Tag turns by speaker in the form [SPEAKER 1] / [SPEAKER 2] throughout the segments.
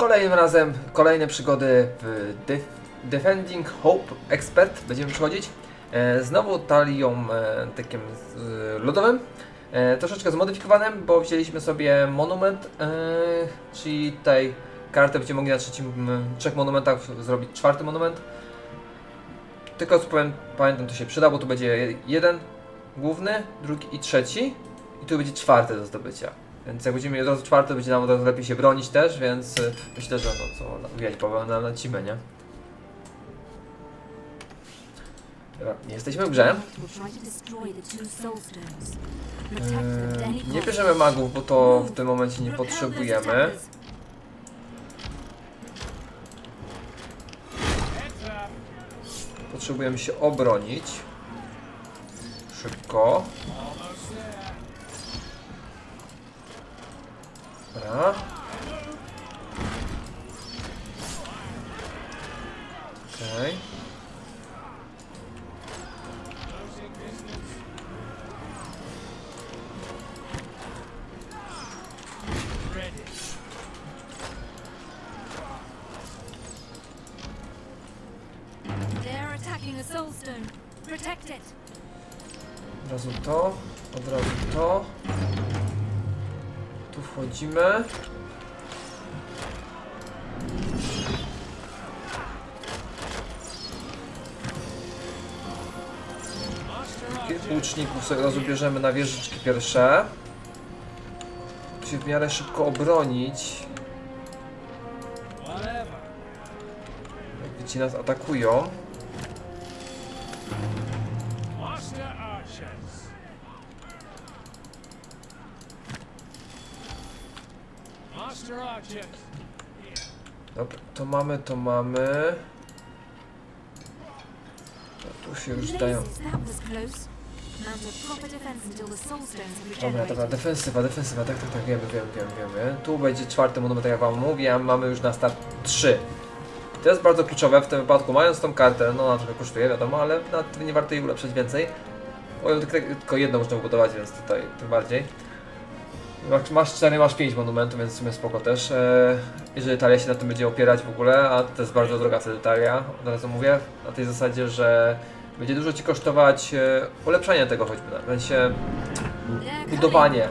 [SPEAKER 1] Kolejnym razem kolejne przygody w Def Defending Hope Expert będziemy przechodzić. E, znowu talią e, takim z, lodowym, e, troszeczkę zmodyfikowanym, bo wzięliśmy sobie monument, e, czyli tutaj kartę będziemy mogli na trzecim, m, trzech monumentach zrobić czwarty monument. Tylko powiem, pamiętam to się przyda, bo tu będzie jeden główny, drugi i trzeci i tu będzie czwarty do zdobycia. Więc jak będziemy mieli od razu czwarte, będzie nam od razu lepiej się bronić też, więc y, myślę, że no co, wijać Paweł, na, lecimy, nie? Dobra, nie jesteśmy w grze. Eee, nie bierzemy magów, bo to w tym momencie nie potrzebujemy. Potrzebujemy się obronić. Szybko. Dobra. Okej.
[SPEAKER 2] They're attacking a soul stone. Protect it.
[SPEAKER 1] Od razu to, od razu to. Tu wchodzimy. Łuczników sobie od razu bierzemy na wieżyczki pierwsze. Się w miarę szybko obronić. Jak ci nas atakują. To mamy, to mamy. No, tu się już dają.
[SPEAKER 2] A
[SPEAKER 1] Dobra, dobra, defensywa, defensywa, tak, tak, tak, wiemy, wiemy, wiemy, wiemy. Tu będzie czwarty monument, tak jak wam mówiłem, mamy już na start trzy. To jest bardzo kluczowe w tym wypadku, mając tą kartę, no ona trochę kosztuje, wiadomo, ale na nie warto jej ulepszać więcej. Ją tylko- tylko jedną można budować, więc tutaj tym bardziej. Masz 4, masz 5 monumentów, więc w sumie spoko też. E, jeżeli talia się na tym będzie opierać w ogóle, a to jest bardzo droga wtedy talia, od razu mówię, na tej zasadzie, że będzie dużo Ci kosztować e, ulepszenie tego choćby, w sensie budowanie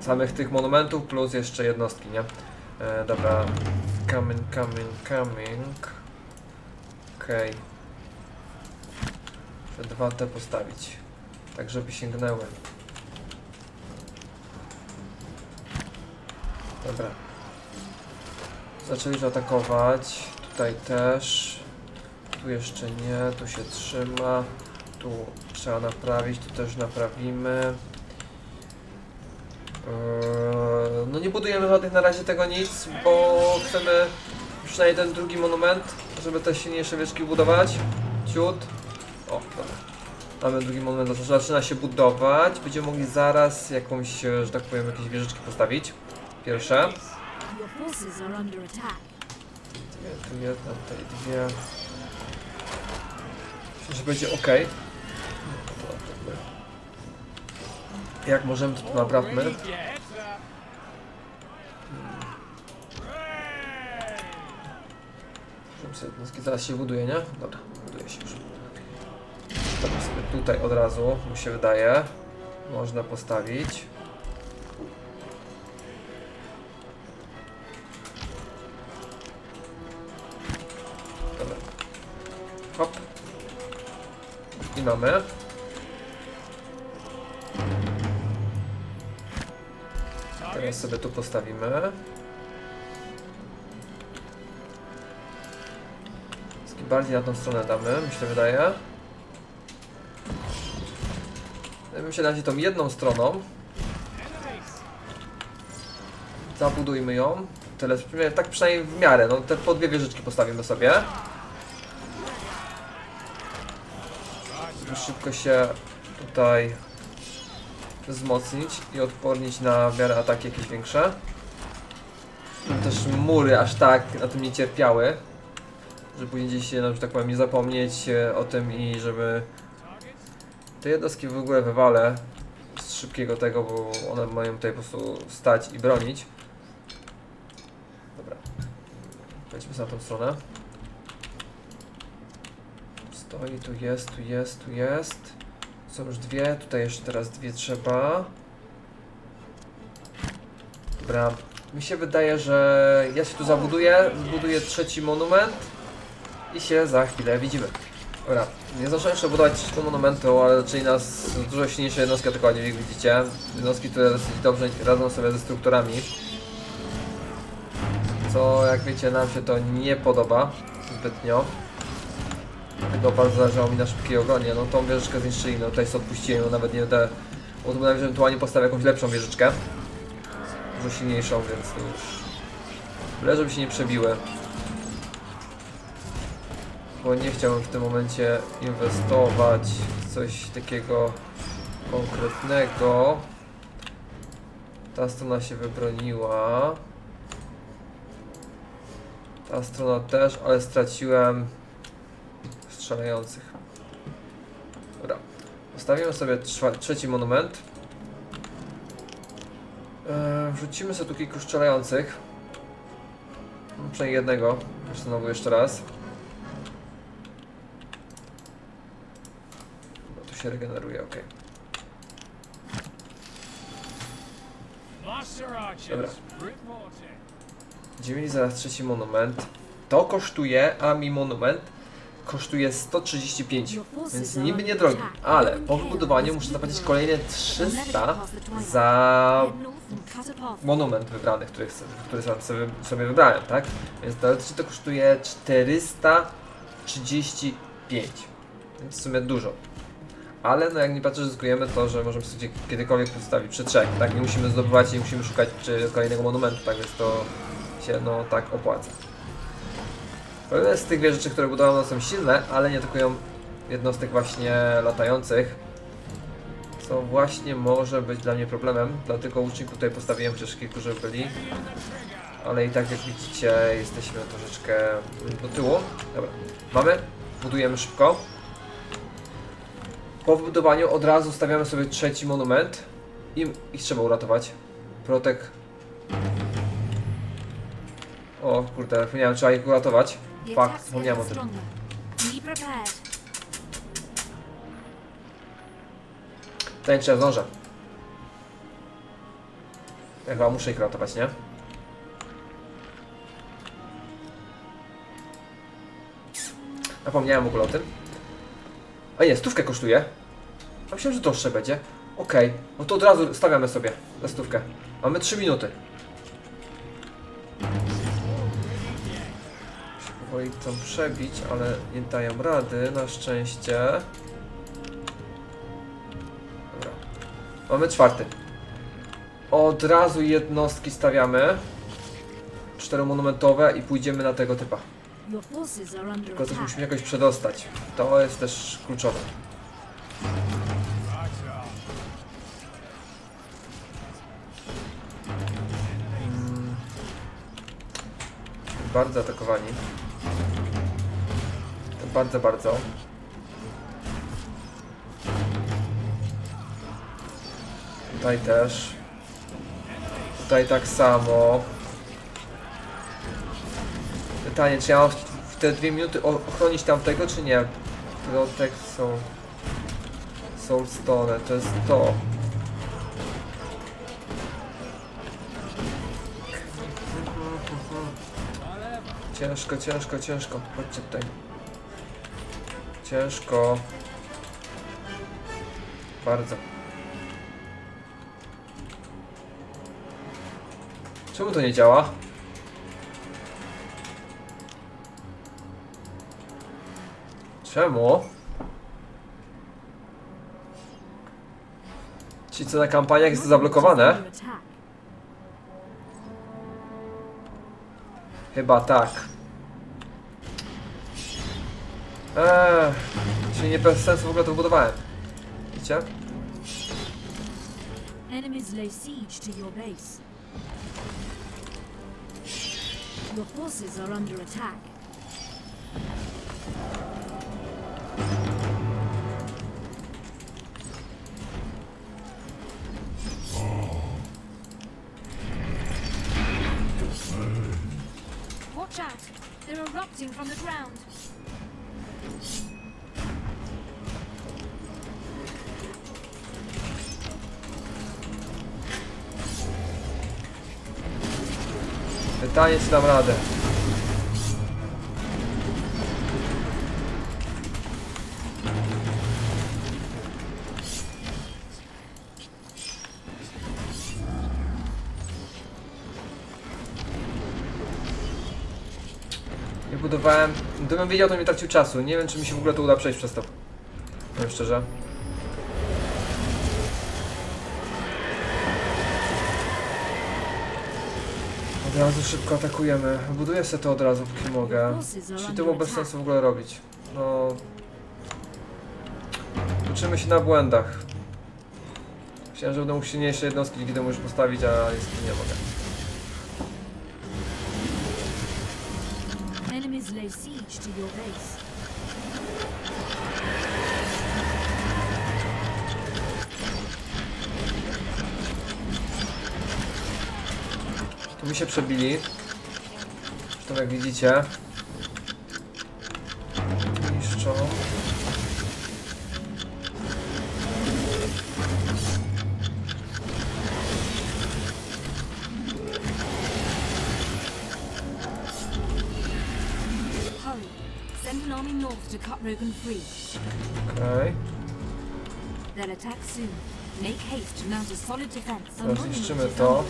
[SPEAKER 1] samych tych monumentów plus jeszcze jednostki, nie? E, dobra, coming, coming, coming. Okej. Muszę dwa te postawić, tak żeby sięgnęły. Dobra. Zaczęli już atakować. Tutaj też. Tu jeszcze nie, tu się trzyma. Tu trzeba naprawić, tu też naprawimy. Eee, No nie budujemy żadnych na razie tego nic, bo chcemy przynajmniej ten drugi monument, żeby te silniejsze wieczki budować. Ciut. O, dobra. Mamy drugi monument, zaczyna- się budować. Będziemy mogli zaraz jakąś, że tak powiem, jakieś wieżyczki postawić.
[SPEAKER 2] Attack.
[SPEAKER 1] Dwie, tu jedna, tutaj dwie. Myślę, że będzie ok. Jak możemy to tu naprawmy? Żeby sobie jednostki zaraz się buduje, nie? Dobra, buduje się już. Dobra, sobie tutaj od razu, mi się wydaje, można postawić. Mamy. Teraz sobie tu postawimy. Bardziej na tą stronę damy, mi się wydaje. Zajmiemy się na razie tą jedną stroną. Zabudujmy ją. Tyle, tak przynajmniej w miarę, no te po dwie wieżyczki postawimy sobie. Szybko się tutaj wzmocnić i odpornić na w miarę ataki jakieś większe. Żeby Też mury aż tak na tym nie cierpiały żeby później gdzieś się, no, że tak powiem, nie zapomnieć e, o tym i żeby te jednostki w ogóle wywalę z szybkiego tego, bo one mają tutaj po prostu stać i bronić. Dobra. Wejdźmy na tą stronę. Stoi, tu jest, tu jest, tu jest. Są już dwie, tutaj jeszcze teraz dwie trzeba. Dobra, mi się wydaje, że ja się tu zabuduję, zbuduję trzeci monument i się za chwilę widzimy. Dobra, nie zdążyłem jeszcze budować trzeciego monumentu, ale zaczęli nas dużo silniejsze jednostki atakować, jak widzicie. Jednostki, które dosyć dobrze radzą sobie ze strukturami. Co, jak wiecie, nam się to nie podoba zbytnio. Dlatego bardzo zależało mi na szybkiej obronie. No tą wieżyczkę zniszczyli, no tutaj odpuściłem, no nawet nie te... Bo to nawet ewentualnie postawię jakąś lepszą wieżyczkę. Dużo silniejszą, więc to już... Byle, żeby się nie przebiły. Bo nie chciałbym w tym momencie inwestować w coś takiego konkretnego. Ta strona się wybroniła. Ta strona też, ale straciłem strzelających. Dobra. Postawimy sobie trzeci monument. Eee, wrzucimy sobie tu kilku strzelających. No, Przynajmniej jednego. Znowu jeszcze raz. No tu się regeneruje, ok. Dobra. mieli zaraz trzeci monument. To kosztuje, a mi monument kosztuje 135. Więc niby niedrogi, ale po wybudowaniu muszę zapłacić kolejne 300 za monument wybrany, który, chcę, który sam sobie, sobie wybrałem, tak? Więc teoretycznie to kosztuje 435. Więc w sumie dużo. Ale no jak nie patrzę, zyskujemy to, że możemy sobie kiedykolwiek postawić przy trzech, tak? Nie musimy zdobywać, nie musimy szukać czy kolejnego monumentu, tak? Więc to się no tak opłaca. Pewne z tych wieży, które budowano no, są silne, ale nie atakują jednostek właśnie latających. Co właśnie może być dla mnie problemem, dlatego łuczników tutaj postawiłem chociaż kilku, żeby byli. Ale i tak jak widzicie jesteśmy troszeczkę do tyłu. Dobra, mamy, budujemy szybko. Po wybudowaniu od razu stawiamy sobie trzeci monument. I ich trzeba uratować. Protek. O kurde, zapomniałem, trzeba ich uratować. Fakt, zapomniałem o tym. Czy ja zdążę. Ja chyba muszę ich ratować, nie? Zapomniałem w ogóle o tym. A nie, stówkę kosztuje. A myślałem, że droższe będzie. Okej, no to od razu stawiamy sobie za stówkę. Mamy 3 minuty. Powoli chcą przebić, ale nie dają rady, na szczęście. Dobra. Mamy czwarty. Od razu jednostki stawiamy. Czteromonumentowe i pójdziemy na tego typa. Tylko też musimy jakoś przedostać. To jest też kluczowe. Mm. Bardzo atakowani. Bardzo, bardzo. Tutaj też. Tutaj tak samo. Pytanie, czy ja mam w, te dwie minuty ochronić tamtego, czy nie? Protek są... Soulstone, to jest to. Ciężko, ciężko, ciężko. Chodźcie tutaj. Ciężko. Bardzo. Czemu to nie działa? Czemu? Ci co na kampaniach jest to zablokowane? Chyba tak. Eee, czyli nie bez sensu w ogóle to budowałem. Widzicie?
[SPEAKER 2] Enemies lay siege to your base. Your forces are under attack. Watch out! They're erupting from the ground.
[SPEAKER 1] Pytanie, czy dam radę. Nie budowałem. Gdybym wiedział, to nie tracił czasu. Nie wiem, czy mi się w ogóle to uda przejść przez to. Powiem szczerze. Razu szybko atakujemy. Buduję sobie to od razu, póki mogę. Czyli to było bez sensu w ogóle robić. No... Uczymy się na błędach. Chciałem, że będą mógł silniejsze jednostki dzięki temu już postawić, a niestety nie mogę.
[SPEAKER 2] Enemies lay siege to your base.
[SPEAKER 1] Tu mi się przebili. Zresztą jak widzicie. Niszczą.
[SPEAKER 2] Hurry. Send an army north to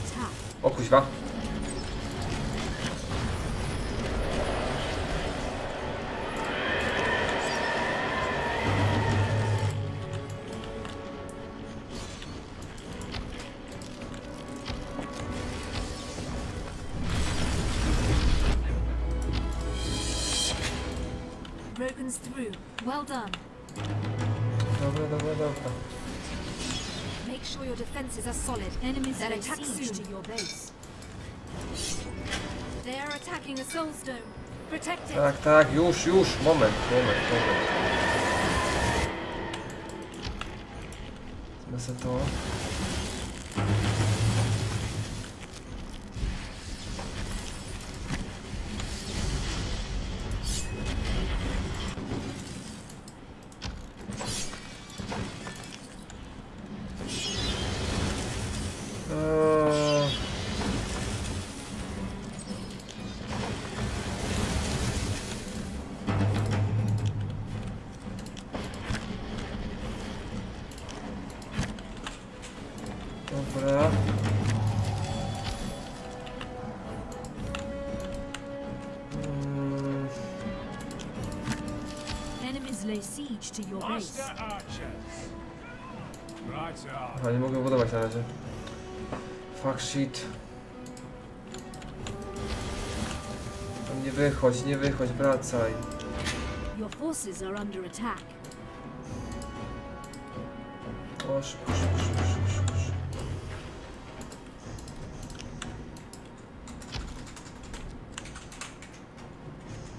[SPEAKER 2] defenses are solid. Enemies
[SPEAKER 3] They'll attack
[SPEAKER 2] siege
[SPEAKER 3] soon.
[SPEAKER 2] to your base. They are attacking a soulstone. Protect it.
[SPEAKER 1] Tak, tak, już, już. Moment, moment, moment. Zmysę to.
[SPEAKER 2] Siege to your base.
[SPEAKER 4] Master archers. Right on.
[SPEAKER 1] Aha, nie mogę budować na razie. Fuck shit. Tam nie wychodź, nie wychodź, wracaj.
[SPEAKER 2] Your forces are under attack.
[SPEAKER 1] O, szybko, szybko, szybko, szybko, szybko. szybko.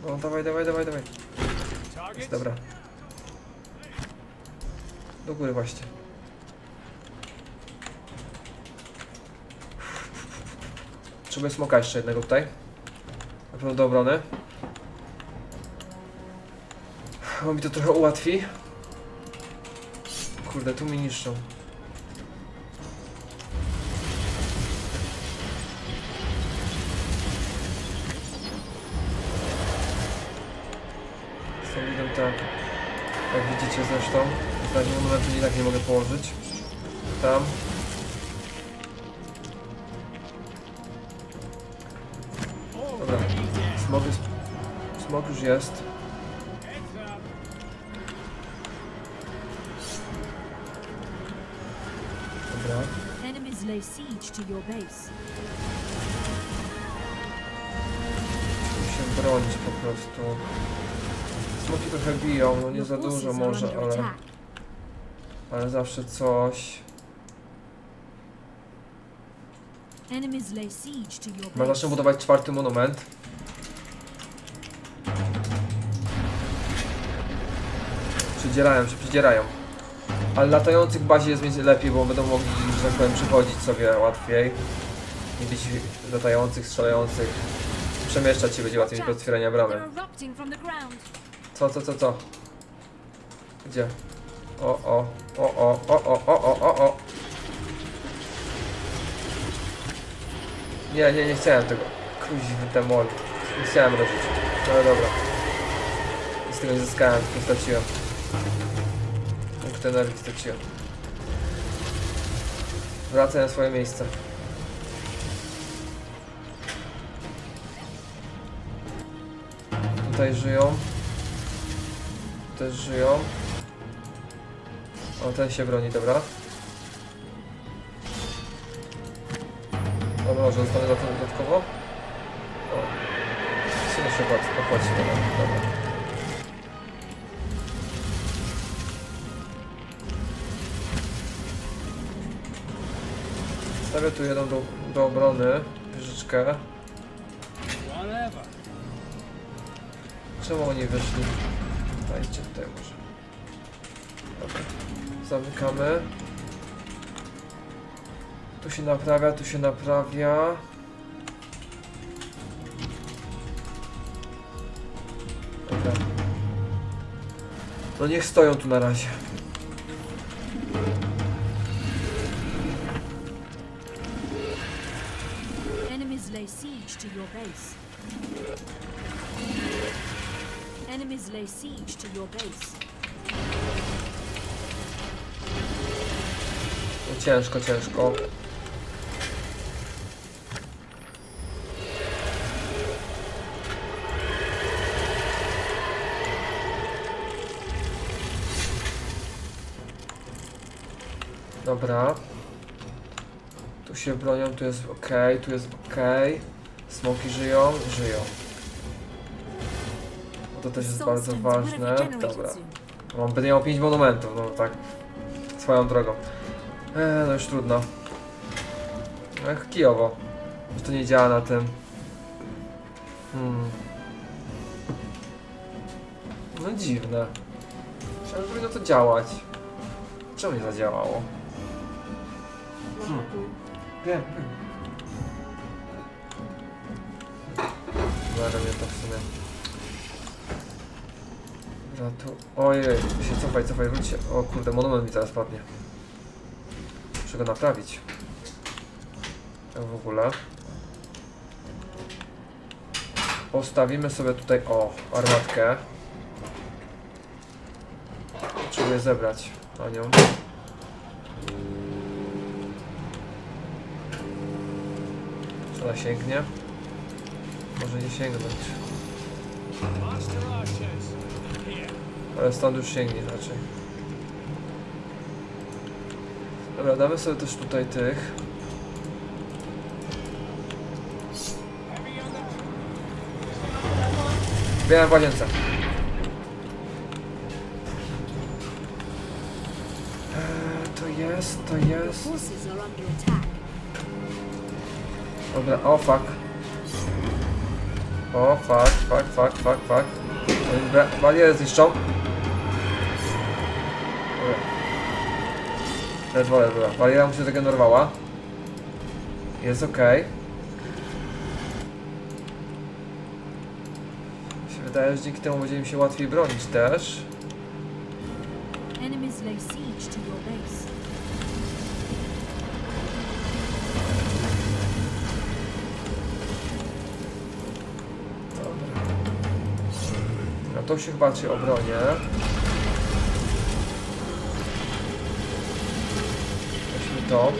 [SPEAKER 1] No, dawaj, dawaj, dawaj, dawaj.
[SPEAKER 4] Target.
[SPEAKER 1] Jest, dobra. Do góry właśnie. Potrzebuję smoka jeszcze jednego tutaj. Na pewno do obrony. Bo mi to trochę ułatwi. Kurde, tu mi niszczą. Są idą tak. Jak widzicie zresztą. W razie monumentu i tak nie mogę położyć. Tam. Dobra. Smog, jest, smog już jest. Dobra.
[SPEAKER 2] Enemies lay siege to your base.
[SPEAKER 1] Musimy się bronić po prostu. Smoki trochę biją, no nie za dużo może, ale. Ale zawsze coś. Chyba zacznę budować czwarty monument. Przydzierają się, przydzierają. Ale latających bazie jest mieć lepiej, bo będą mogli, że tak powiem, przechodzić sobie łatwiej. Nie być latających, strzelających. przemieszczać się będzie łatwiej niż otwierania bramy. Co, co, co, co? Gdzie? O, o, o, o, o, o, o, o, o, o. Nie, nie, nie chciałem tego. Kuźwy demol. Nie chciałem robić. No dobra. Z tego nie zyskałem, tylko straciłem. Punkt energii straciłem. Wracaj na swoje miejsce. Tutaj żyją. Też żyją. O, ten się broni, dobra. Dobra, może zostanę za to dodatkowo. O. Się na dobra, dobra. Stawię tu jedną do, do obrony, wieżyczkę. Czemu oni wyszli? Dajcie tutaj może. Zamykamy. Tu się naprawia, tu się naprawia. Dobra. No niech stoją tu na razie.
[SPEAKER 2] Enemies lay siege. Enemies lay siege to your base.
[SPEAKER 1] Ciężko, ciężko. Dobra. Tu się bronią, tu jest ok, tu jest ok. Smoki żyją, żyją. To też jest bardzo ważne. Dobra. Mam będę miał 5 monumentów, no tak. Swoją drogą. Eee, no już trudno. Ech, kijowo. Że to nie działa na tym. Hmm. No dziwne. Że powinno to działać. Czemu nie zadziałało? Hmm. Wiem, wiem. Zaraz mnie to w sumie. Dobra, tu... Ojej, się cofaj, cofaj, wróćcie. O kurde, monument mi teraz padnie. Muszę go naprawić. Tak w ogóle. Postawimy sobie tutaj, o, armatkę. Potrzebuję zebrać na nią. Czy ona sięgnie? Może nie sięgnąć. Ale stąd już sięgnie raczej. Dobra, damy sobie też tutaj tych. Białem w łazience. Eee, to jest, to jest. Dobra, o fuck. O fuck, fuck, fuck, fuck, fuck. Oni bra- Barierę zniszczą. Ledwo, ledwo. Bariera mu się zregenerowała. Jest ok. się wydaje, że dzięki temu będzie im się łatwiej bronić też.
[SPEAKER 2] Enemies lay siege to your base.
[SPEAKER 1] Dobra. No to się chyba raczej obronię. to.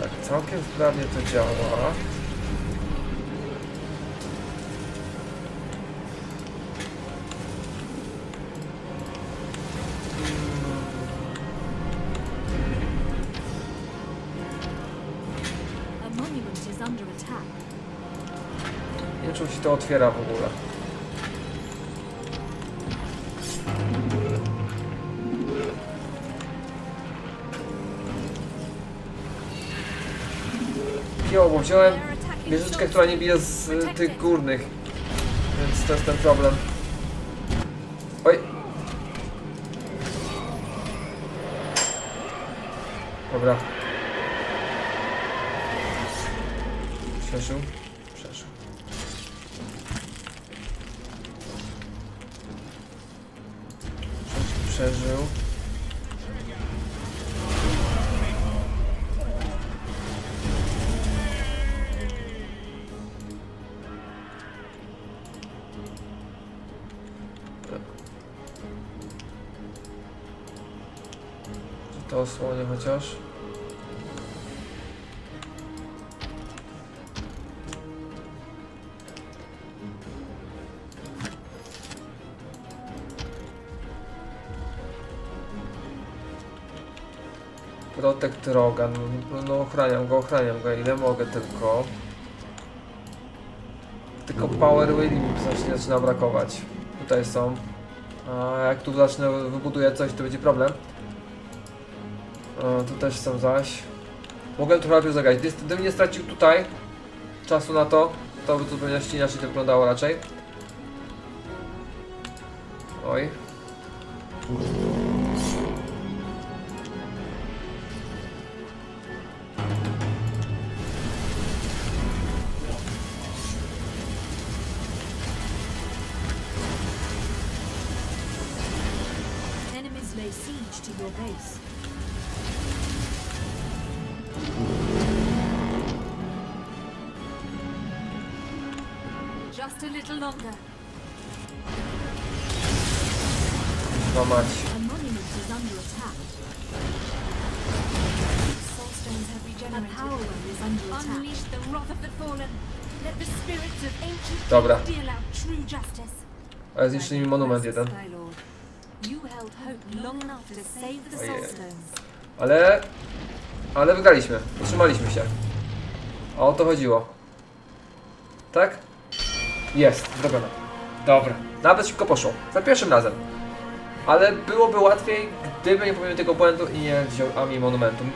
[SPEAKER 1] Tak, całkiem sprawnie to działa. Nie się to otwiera w ogóle. Jo, bo wziąłem wieżyczkę, która nie bije z y, tych górnych. Więc to jest ten problem. Oj. Dobra. Przeżył. Przeżył. Przeżył. Przeżył. To osłonie chociaż? Protect Rogan. No, no ochraniam go, ochraniam go ile mogę tylko. Tylko Power Willi mi zacznie, zaczyna brakować. Tutaj są. A jak tu zacznę, wybuduję coś, to będzie problem. O, tu też są zaś. Mogę trochę lepiej zagrać. Gdy- Gdybym nie stracił tutaj czasu na to, to by to pewnie inaczej to wyglądało raczej. Oj. Dobra. Ale zniszczyli mi monument jeden. Ojej. Ale... Ale wygraliśmy. Utrzymaliśmy się. A o to chodziło. Tak? Jest, zrobione. Dobra. Nawet szybko poszło. Za pierwszym razem. Ale byłoby łatwiej, gdyby nie popełnił tego błędu i nie wziął Ami Monumentum.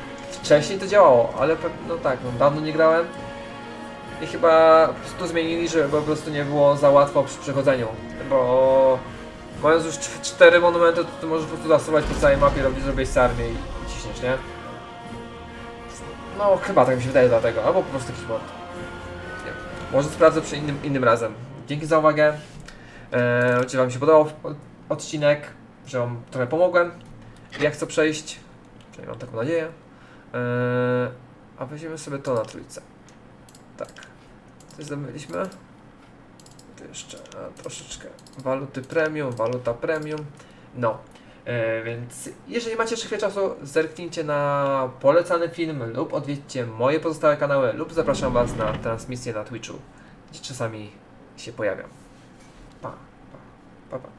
[SPEAKER 1] Wcześniej to działało, ale no tak, no, dawno nie grałem. I chyba po prostu zmienili, żeby po prostu nie było za łatwo przy przechodzeniu. Bo mając już cz- cztery monumenty, to ty możesz po prostu zasuwać po całej mapie, robić zrobić armię i, ciśniesz, nie? No chyba tak mi się wydaje dlatego, albo po prostu jakiś mod. Może sprawdzę przy innym, innym razem. Dzięki za uwagę. Eee, czy Wam się podobał od- odcinek, że Wam trochę pomogłem. Jak chcę przejść, przynajmniej mam taką nadzieję. Eee, a weźmiemy sobie to na trójce. Tak. Coś zdobyliśmy? Tu jeszcze troszeczkę waluty premium, waluta premium. No. E, więc jeżeli macie jeszcze czasu, zerknijcie na polecany film lub odwiedźcie moje pozostałe kanały lub zapraszam Was na transmisję na Twitchu, gdzie czasami się pojawiam. Pa, pa, pa, pa.